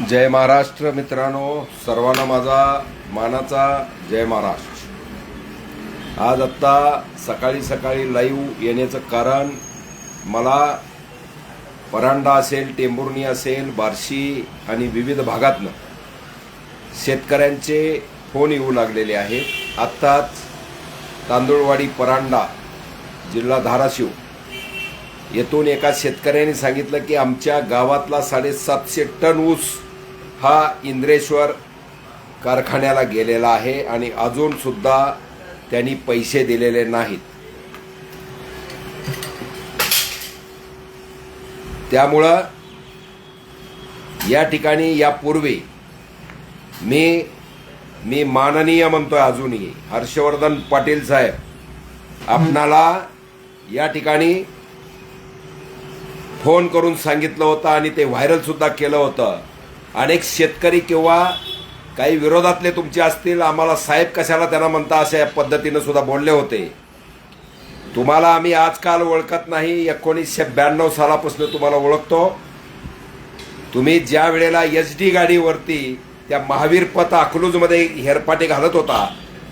जय महाराष्ट्र मित्रांनो सर्वांना माझा मानाचा जय महाराष्ट्र. आज आत्ता सकाळी सकाळी लाईव्ह येण्याचं कारण मला परांडा असेल टेंभुर्णी असेल बार्शी आणि विविध भागातनं शेतकऱ्यांचे फोन येऊ लागलेले आहेत. आत्ताच तांदूळवाडी परांडा जिल्हा धाराशिव येथून एका शेतकऱ्याने सांगितलं की आमच्या गावातला साडेसातशे टन ऊस हा इंद्रेश्वर कारखान्याला गेलेला आहे आणि अजून सुद्धा त्यांनी पैसे दिलेले नाहीत. त्यामुळं या ठिकाणी यापूर्वी मी मी माननीय म्हणतोय अजूनही हर्षवर्धन पाटील साहेब आपणाला या ठिकाणी फोन करून सांगितलं होतं आणि ते व्हायरलसुद्धा केलं होतं. अनेक शेतकरी किंवा काही विरोधातले तुमचे असतील आम्हाला साहेब कशाला त्यांना म्हणता अशा पद्धतीनं सुद्धा बोलले होते. तुम्हाला आम्ही आजकाल ओळखत नाही एकोणीसशे ब्याण्णव सालापासून तुम्हाला ओळखतो. तुम्ही ज्या वेळेला एच डी गाडीवरती त्या महावीर पथ अकलूजमध्ये हेरपाटे घालत होता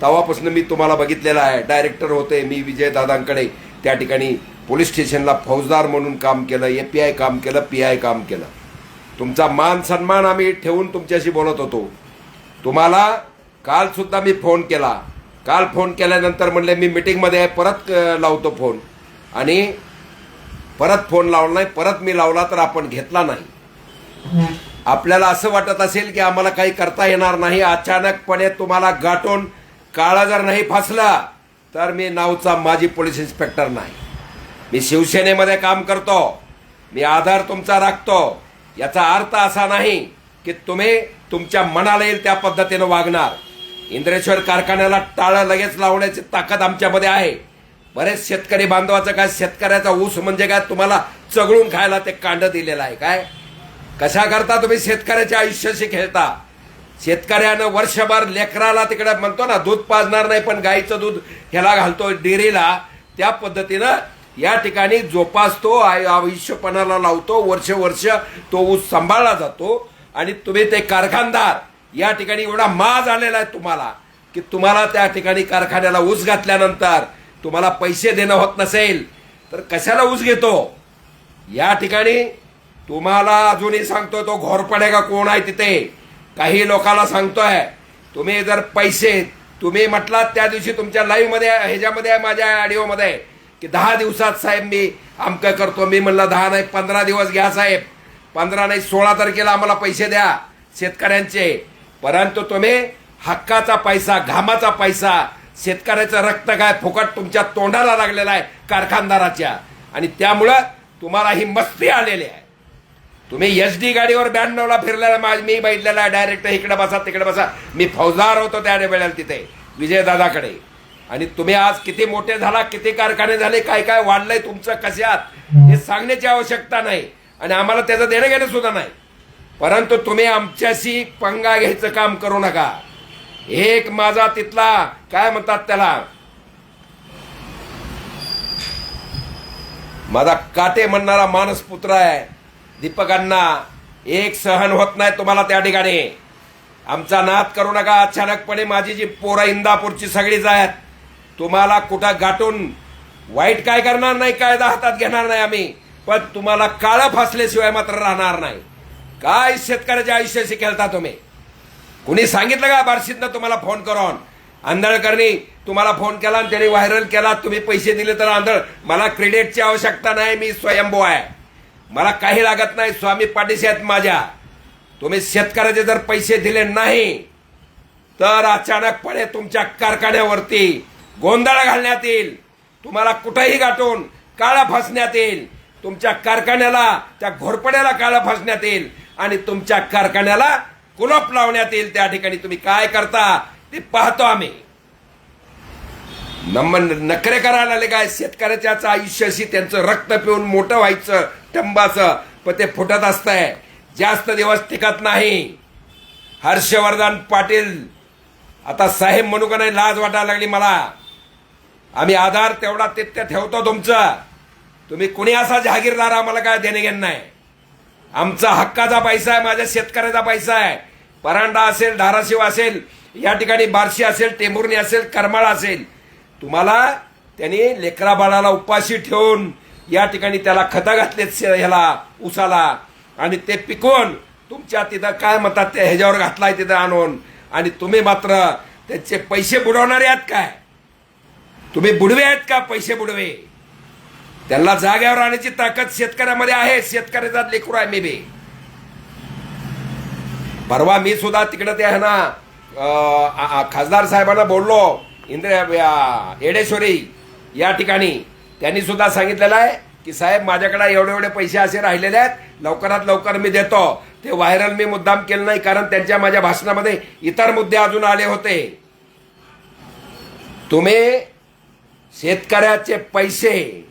तेव्हापासून मी तुम्हाला बघितलेला आहे. डायरेक्टर होते मी विजय दादांकडे त्या ठिकाणी पोलीस स्टेशनला फौजदार म्हणून काम केलं ए पी आय काम केलं पी आय काम केलं. तुमचा मान सन्मान आम्ही ठेवून तुमच्याशी बोलत होतो. तुम्हाला कालसुद्धा मी फोन केला. काल फोन केल्यानंतर म्हणले मी मिटिंगमध्ये आहे परत लावतो फोन. आणि परत फोन लावला नाही परत मी लावला तर आपण घेतला नाही. आपल्याला असं वाटत असेल की आम्हाला काही करता येणार नाही अचानकपणे तुम्हाला गाठून काळा जर नाही फासला तर मी नावचा माजी पोलीस इन्स्पेक्टर नाही. मी शिवसेनेमध्ये काम करतो. मी आधार तुमचा राखतो. याचा अर्थ असा नाही की तुम्ही तुमच्या मनाला येईल त्या पद्धतीनं वागणार. इंद्रेश्वर कारखान्याला टाळं लगेच लावण्याची ताकद आमच्यामध्ये आहे. बरेच शेतकरी बांधवाचं काय शेतकऱ्याचा ऊस म्हणजे काय तुम्हाला चगळून खायला ते कांड दिलेलं आहे. काय? कशा करता तुम्ही शेतकऱ्याच्या आयुष्याशी खेळता? शेतकऱ्यानं वर्षभर लेकराला तिकडे म्हणतो ना दूध पाजणार नाही पण गाईचं दूध ह्याला घालतो डेअरीला. त्या पद्धतीनं या ठिकाणी जोपासतो आय- आयुष्यपणाला लावतो वर्ष वर्ष तो ऊस सांभाळला जातो. आणि तुम्ही ते कारखानदार या ठिकाणी एवढा माज आलेला आहे तुम्हाला की तुम्हाला त्या ठिकाणी कारखान्याला ऊस घातल्यानंतर तुम्हाला पैसे देणं होत नसेल तर कशाला ऊस घेतो? या ठिकाणी तुम्हाला अजूनही सांगतो तो घोरपडे का कोण आहे तिथे? काही लोकांना सांगतोय तुम्ही जर पैसे तुम्ही म्हटलात त्या दिवशी तुमच्या लाईव्हमध्ये ह्याच्यामध्ये आहे, माझ्या ऑडिओमध्ये की दहा दिवसात साहेब मी अमकं करतो? मी म्हणलं दहा नाही पंधरा दिवस घ्या साहेब. पंधरा नाही सोळा तारखेला आम्हाला पैसे द्या शेतकऱ्यांचे. परंतु तुम्ही हक्काचा पैसा घामाचा पैसा शेतकऱ्याचं रक्त काय फुकट तुमच्या तोंडाला लागलेला आहे कारखानदाराच्या. आणि त्यामुळं तुम्हाला ही मस्ती आलेली आहे. तुम्ही एस डी गाडीवर ब्याण्णवला फिरलेला माझ मी बैठलेला आहे डायरेक्ट इकडे बसा तिकडे बसा. मी फौजदार होतो त्या वेळेला तिथे विजयदादाकडे. आणि तुम्ही आज किती मोठे झाला किती कारखाने झाले काय काय वाढलंय तुमचं कशात? हे सांगण्याची आवश्यकता नाही. आणि आम्हाला त्याचं देणं घेणं सुद्धा नाही. परंतु तुम्ही आमच्याशी पंगा घ्यायचं काम करू नका. एक माझा तिथला काय म्हणतात त्याला? माझा काटे म्हणणारा मानस पुत्र आहे. दीपकांना एक सहन होत नाही तुम्हाला त्या ठिकाणी. आमचा नाद करू नका. अचानकपणे माझी जी पोरं इंदापूरची सगळीच आहेत तुम्हाला कुठं गाठून वाईट काय करणार नाही कायदा हातात घेणार नाही आम्ही पण तुम्हाला काळं फासल्याशिवाय मात्र राहणार नाही. काय शेतकऱ्याच्या आयुष्याशी खेळता तुम्ही? कुणी सांगितलं का बार्शीतनं तुम्हाला फोन करून? आंधळकरणी तुम्हाला फोन केला आणि त्याने व्हायरल केला तुम्ही पैसे दिले तर आंधळ. मला क्रेडिटची आवश्यकता नाही मी स्वयंभू आहे. मला काही लागत नाही स्वामी पाठीशी आहेत माझ्या. तुम्ही शेतकऱ्याचे जर पैसे दिले नाही तर अचानकपणे तुमच्या कारखान्यावरती गोंधळ घालण्यात येईल. तुम्हाला कुठेही गाठून काळा फासण्यात येईल. तुमच्या कारखान्याला त्या घोरपड्याला काळा फासण्यात येईल. आणि तुमच्या कारखान्याला कुलप लावण्यात येईल. त्या ठिकाणी तुम्ही काय करता ते पाहतो आम्ही. नखरे करायला आले काय? शेतकऱ्याच्या आयुष्याशी त्यांचं रक्त पिऊन मोठं व्हायचं टंबाचं. पण ते फुटत असतंय. जास्त दिवस टिकत नाही. हर्षवर्धन पाटील. आता साहेब म्हणू का नाही लाज वाटायला लागली मला. आम्ही आधार तेवढा तिथ्य ठेवतो तुमचं. तुम्ही कुणी असा जहागीरदार आम्हाला काय देणे घेणं नाही. आमचा हक्काचा पैसा आहे माझ्या शेतकऱ्याचा पैसा आहे. परांडा असेल धाराशिव असेल या ठिकाणी बार्शी असेल टेंभुर्णी असेल करमाळा असेल. तुम्हाला त्यांनी लेकरा बाळाला उपाशी ठेवून या ठिकाणी त्याला खतं घातलेत ह्याला उसाला आणि ते पिकवून तुमच्या तिथं काय म्हणतात ते ह्याच्यावर घातलाय तिथं आणून. आणि तुम्ही मात्र त्याचे पैसे बुडवणारे आहात काय? तुम्ही बुडवे आहेत का पैसे बुडवे? त्यांना जाग्यावर आणण्याची ताकद शेतकऱ्यामध्ये आहे. शेतकऱ्याचा लेकरू आहे मी बी. परवा मी सुद्धा तिकडे ते आहे ना खासदार साहेबांना बोललो इंद्र येडेश्वरी या ठिकाणी. त्यांनी सुद्धा सांगितलेलं आहे की साहेब माझ्याकडे एवढे एवढे पैसे असे राहिलेले आहेत. लवकरात लवकर मी देतो. ते व्हायरल मी मुद्दाम केलं नाही कारण त्यांच्या माझ्या भाषणामध्ये इतर मुद्दे अजून आले होते. तुम्ही शेतकऱ्याचे पैसे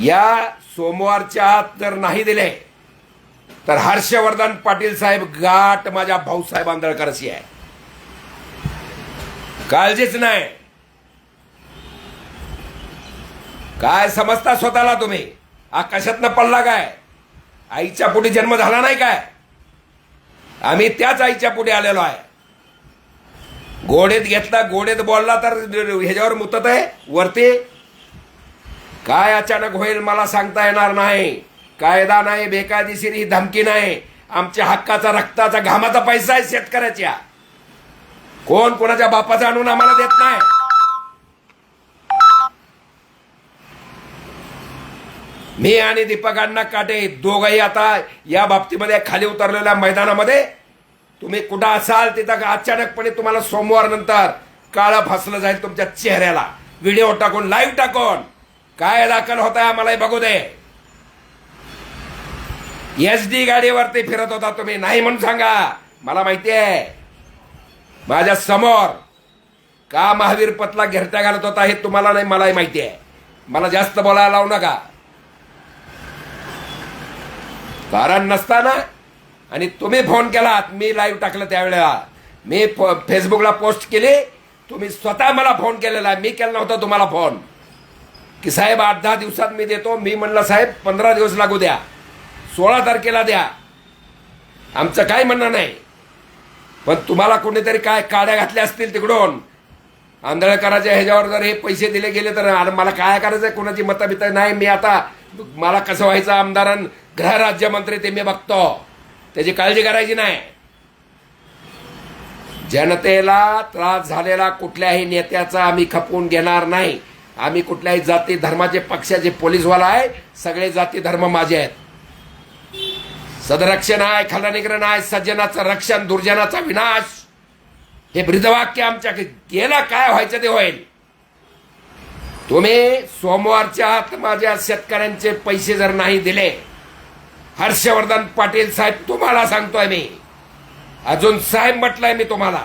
या सोमवारच्या आत जर नाही दिले तर हर्षवर्धन पाटील साहेब गाठ माझ्या भाऊसाहेब आंधळकरशी आहे. काळजीच नाही. काय समजता स्वतःला तुम्ही? आकाशातनं पडला काय? आईच्या पुढे जन्म झाला नाही काय? आम्ही त्याच आईच्या पुढे आलेलो आहे. गोडेत घेतला गोडेत बोलला तर ह्याच्यावर मुतत आहे? वरती? काय अचानक होईल मला सांगता येणार नाही. कायदा नाही बेकायदेशीर ही धमकी नाही. आमच्या हक्काचा रक्ताचा घामाचा पैसा आहे शेतकऱ्याच्या. कोण कोणाच्या बापाचा आणून आम्हाला देत नाही? मी आणि दीपकांना काटे दोघही आता या बाबतीमध्ये खाली उतरलेल्या मैदानामध्ये तुम्ही कुठं असाल तिथं अचानकपणे तुम्हाला सोमवार नंतर काळं फसलं जाईल तुमच्या चेहऱ्याला. व्हिडिओ टाकून लाईव्ह टाकून. काय दाखल होत आहे आम्हालाही बघू दे. एस डी गाडीवरती फिरत होता तुम्ही नाही म्हणून सांगा. मला माहिती आहे माझ्यासमोर का महावीर पतला घेरट्या घालत होता हे तुम्हाला नाही मलाही माहिती आहे मला जास्त बोलायला लावू नका. कारण नसताना आणि तुम्ही फोन केलात मी लाईव्ह टाकलं त्यावेळेला. मी फेसबुकला पोस्ट केली. तुम्ही स्वतः मला फोन केलेला. आहे मी केला नव्हता तुम्हाला फोन की साहेब आठ दहा दिवसात मी देतो. मी म्हणलं साहेब पंधरा दिवस लागू द्या. सोळा तारखेला द्या. आमचं काय म्हणणं नाही. पण तुम्हाला कोणीतरी काय काड्या घातल्या असतील तिकडून? आंधळकराच्या ह्याच्यावर जर हे पैसे दिले गेले तर मला काय करायचं आहे कोणाची मतभित नाही. मी आता मला कसं व्हायचं आमदारां गृहराज्यमंत्री ते मी बघतो. त्याची काळजी करायची नाही. जनतेला त्रास झालेला कुठल्याही नेत्याचा आम्ही खपवून घेणार नाही. आम्ही कुठल्याही जाती धर्माचे पक्षाचे पोलीसवाला आहे. सगळे जाती धर्म माझे आहेत. सदरक्षण आहे खलनिग्रहण आहे सज्जनाचं रक्षण दुर्जनाचा विनाश. हे ब्रिदवाक्य आमच्या गेला काय व्हायचं ते होईल. तुम्ही सोमवारच्या आत माझ्या शेतकऱ्यांचे पैसे जर नाही दिले हर्षवर्धन पाटील साहेब तुम्हाला सांगतोय मी. अजून साहेब म्हटलंय मी तुम्हाला.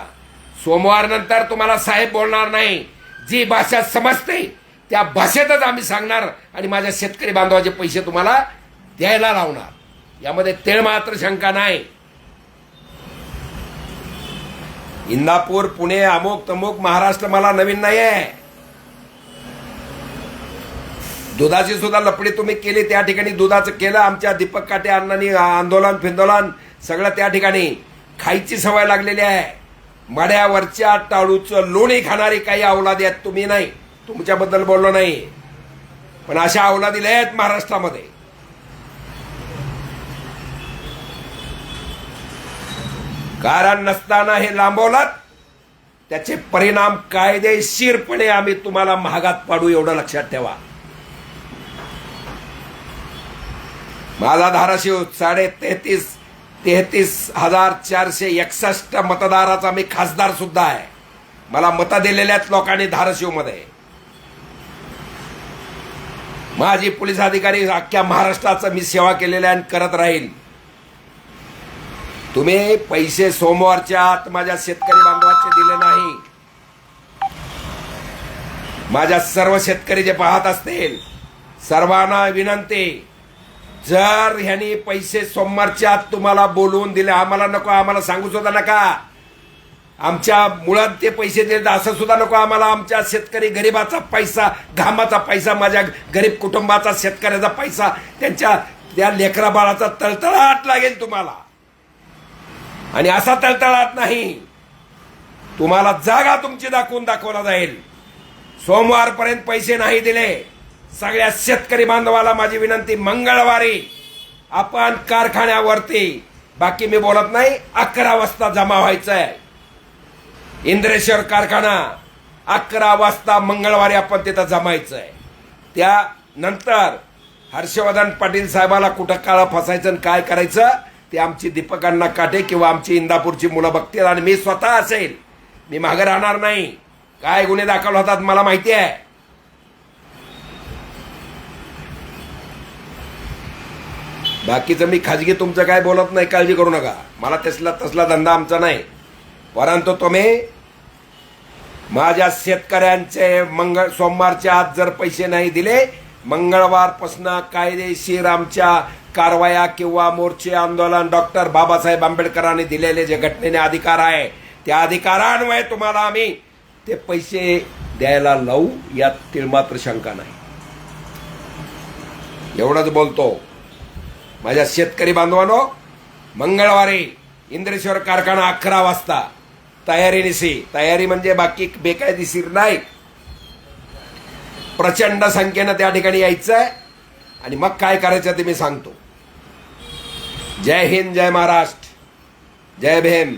सोमवार नंतर तुम्हाला साहेब बोलणार नाही. जी भाषा समजते त्या भाषेतच आम्ही सांगणार आणि माझ्या शेतकरी बांधवाचे पैसे तुम्हाला द्यायला लावणार. यामध्ये तेळ मात्र शंका नाही. इंदापूर पुणे अमुक तमुक महाराष्ट्र मला नवीन नाही आहे दुधाची सुद्धा लपडे तुम्ही केली त्या ठिकाणी. दुधाचं केलं आमच्या दीपक काटे अण्णांनी आंदोलन फिंदोलन सगळं त्या ठिकाणी. खायची सवय लागलेली आहे. मड्यावरच्या टाळूचं लोणी खाणारी काही अवलादी आहेत तुम्ही नाही. तुमच्याबद्दल बोललो नाही. पण अशा अवलादी लय आहेत महाराष्ट्रामध्ये. कारण नसताना हे लांबवलात. त्याचे परिणाम कायदेशीरपणे आम्ही तुम्हाला महागात पाडू एवढं लक्षात ठेवा. माझा धाराशिव साडे तेहतीस तेहतीस हजार चारशे एकसष्ट मतदाराचा मी खासदार सुद्धा आहे. मला मतं दिलेल्याच लोकांनी धाराशिवमध्ये. माझी पोलीस अधिकारी अख्ख्या महाराष्ट्राचं मी सेवा केलेल्या आणि करत राहील तुम्ही पैसे सोमवारच्या आत माझ्या शेतकरी बांधवाचे दिले नाही. माझ्या सर्व शेतकरी जे पाहत असतील सर्वांना विनंती जर ह्यांनी पैसे सोमवारच्या आत तुम्हाला बोलवून दिले आम्हाला नको आम्हाला सांगू सुद्धा नका. आमच्या मुळात ते पैसे देत असं सुद्धा नको आम्हाला. आमच्या शेतकरी गरिबाचा पैसा घामाचा पैसा माझ्या गरीब कुटुंबाचा शेतकऱ्याचा पैसा त्यांच्या त्या लेकरा बाळाचा तळतळाट लागेल तुम्हाला. आणि असा तळतळाट नाही. तुम्हाला जागा तुमची दाखवून दाखवला जाईल. सोमवारपर्यंत पैसे नाही दिले. सगळ्या शेतकरी बांधवाला माझी विनंती मंगळवारी आपण कारखान्यावरती बाकी मी बोलत नाही अकरा वाजता जमा व्हायचं आहे इंद्रेश्वर कारखाना अकरा वाजता मंगळवारी आपण तिथं जमायचं आहे त्यानंतर हर्षवर्धन पाटील साहेबाला कुठं काळा फसायचं आणि काय करायचं ते आमची दीपकांना काटे किंवा आमची इंदापूरची मुलं बघतील आणि मी स्वतः असेल. मी मागे राहणार नाही. काय गुन्हे दाखल होतात मला माहिती आहे. बाकीचं मी खाजगी तुमचं काय बोलत नाही काळजी करू नका. मला तसला तसला धंदा आमचा नाही. परंतु तुम्ही माझ्या शेतकऱ्यांचे मंगळ सोमवारच्या आत जर पैसे नाही दिले मंगळवारपासून कायदेशीर आमच्या कारवाया किंवा मोर्चे आंदोलन डॉक्टर बाबासाहेब आंबेडकरांनी दिलेले जे घटनेने अधिकार आहे त्या अधिकारान्वये तुम्हाला आम्ही ते पैसे द्यायला लावू यात तिळमात्र शंका नाही. एवढंच बोलतो. माझ्या शेतकरी बांधवांनो मंगळवारी इंद्रेश्वर कारखाना अकरा वाजता. तयारी निसी. तयारी म्हणजे बाकी बेकायदेशीर नाही. प्रचंड संख्येनं त्या ठिकाणी यायचं आहे आणि मग काय करायचं ते मी सांगतो. जय हिंद जय महाराष्ट्र. जय भीम.